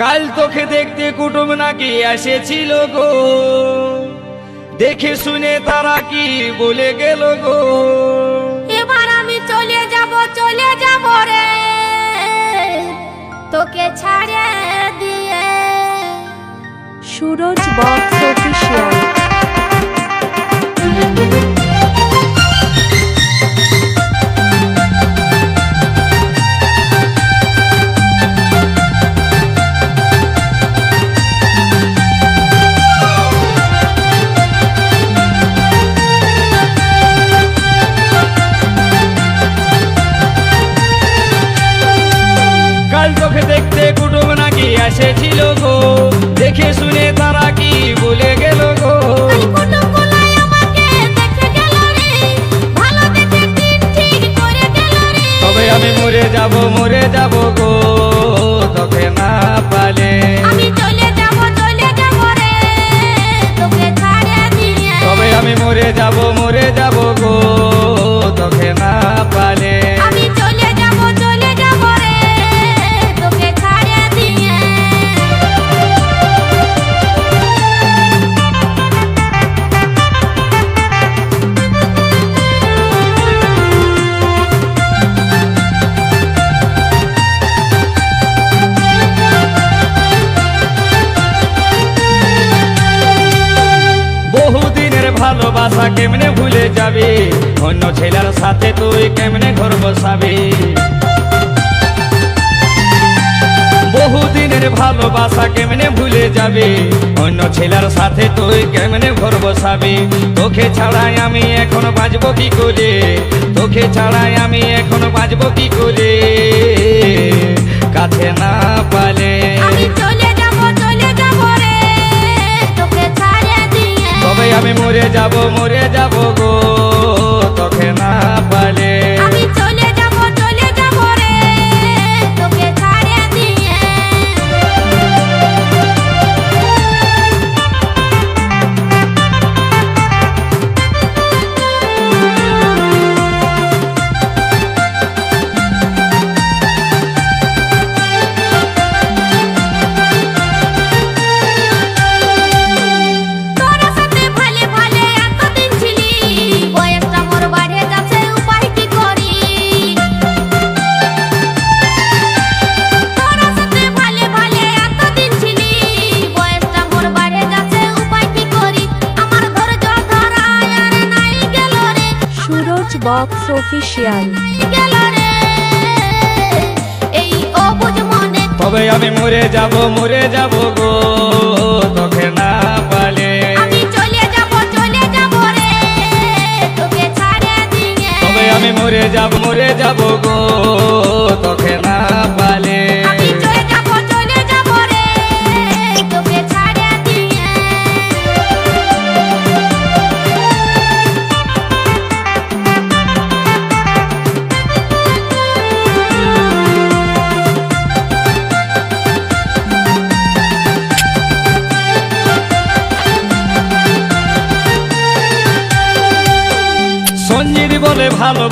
কাল তোকে দেখতে কুটুম নাকি এসেছিল গো। দেখে শুনে তারা কি বলে গেল গো। এবার আমি চলে যাব চলে যাব রে। তোকে ছাড়ে দিয়ে। সুরজ বক্স অফিসিয়াল আমি মরে যাব মরে যাব গো। ভালোবাসা কেমনে ভুলে যাবে? অন্য ছেলের সাথে তুই কেমনে ঘর বসাবি? বহুদিনের ভালোবাসা কেমনে ভুলে যাবে? অন্য ছেলের সাথে তুই কেমনে ঘর বসাবি? তোকে ছাড়াই আমি এখন বাঁচবো কি করে? তোকে ছাড়াই আমি এখন বাঁচবো কি করে? কাছে না আমি মরে যাব মরে যাব সুরজ বক্স অফিসিয়াল গেল রে এই অবুঝ মনে। তবে আমি মরে যাব মরে যাব গো তোকে না পালে। আমি চলে যাব চলে যাব রে তোকে ছাড়ে দিয়ে তবে আমি মরে যাব মরে যাব গো সঞ্জিত বলে ভালো